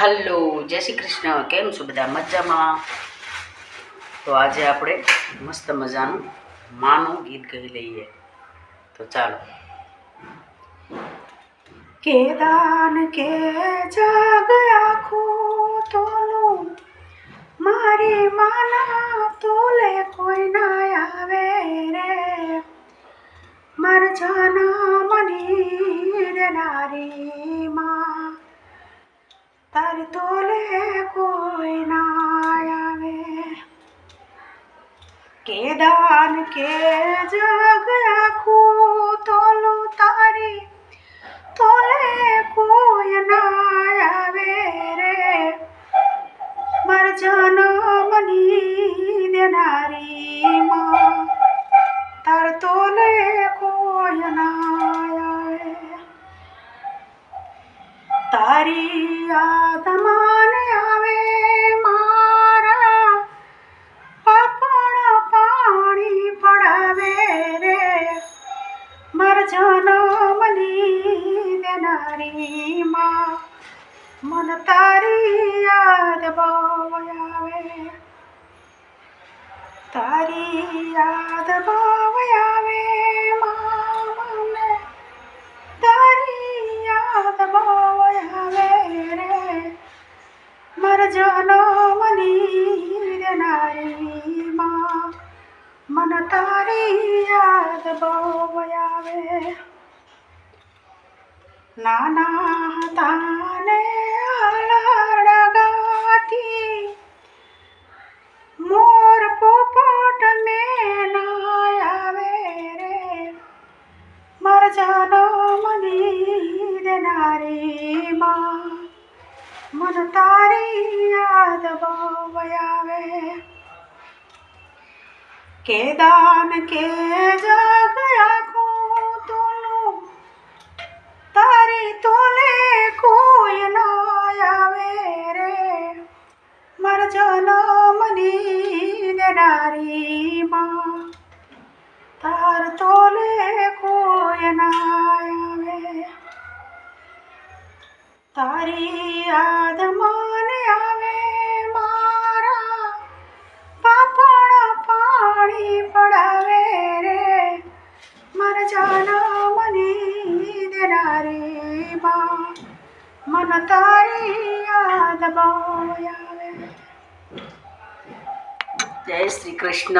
Hello, જય શ્રી કૃષ્ણ. કેમ છો બધા? મજામાં? તો આજે આપણે મસ્ત મજાનું માનું ગીત ગાઈ લઈએ. તો ચાલો. કે દાન કે જાગ આખો તોલો મારી માના તોલે કોઈ ના આવે રે. મર જાના તારી તોલે કોઈ ના આવે કે દાન કે જગ આખું તોલું તારી તોલે કોઈ ના આવે રે મર જનમની દેનારી માં તાર તારી યાદ માને આવે મારા. પાપણ પાણી પડાવે રે. મર જનમની દેનારી માં. મન તારી યાદ બહુ આવે. તારી યાદ બહુ આવે મર જનમની દેનારી માં મન તારી યાદ બહુ આવે નાના તાને ગાતી મોર પોપટ મેં ના આવે રે. મર જાનો મની દેનારી માં મન તારી યાદ આવે. કે દાન કે જગ આખું તોલું તારી તોલે કોઈ ના આવે રે. મર જનમની દેનારી માં તાર તોલે કોઈ ના આવે. તારી યાદ માં મન તારી યાદ આવે જય શ્રી કૃષ્ણ.